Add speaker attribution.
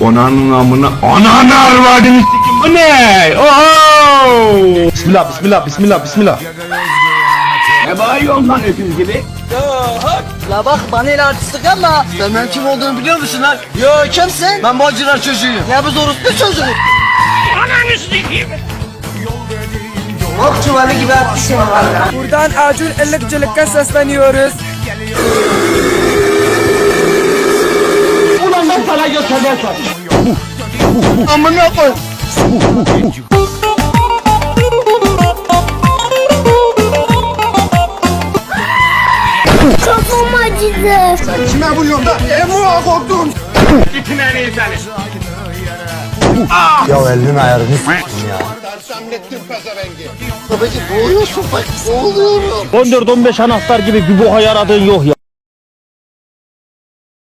Speaker 1: Onanın amına ananı arvadını sikim bu ne? Oho!
Speaker 2: Bismillah bismillah bismillah bismillah.
Speaker 1: Ne bağırıyorsun lan öküz gibi?
Speaker 3: La bak bana ile artistlik yapma. Sen benim kim olduğumu biliyor musun lan? Yo kimsin? Ben Bağcılar çocuğuyum. Ne bu zoruslu çocuğu? Ananı sikeyim. Ok çuvalı gibi artistim var ya.
Speaker 4: Buradan Acun Ellikçilik'e sesleniyoruz.
Speaker 1: Amına koy.
Speaker 5: Kafam acıdı.
Speaker 1: Kime vuruyorsun da? Emuğa korktum. İtine ne seni?
Speaker 2: Ya elinin ayarını s**tim ya.
Speaker 3: Babacım boğuluyorsun bak boğuluyorum.
Speaker 2: 14-15 anahtar gibi bir boha yaradığın yok ya.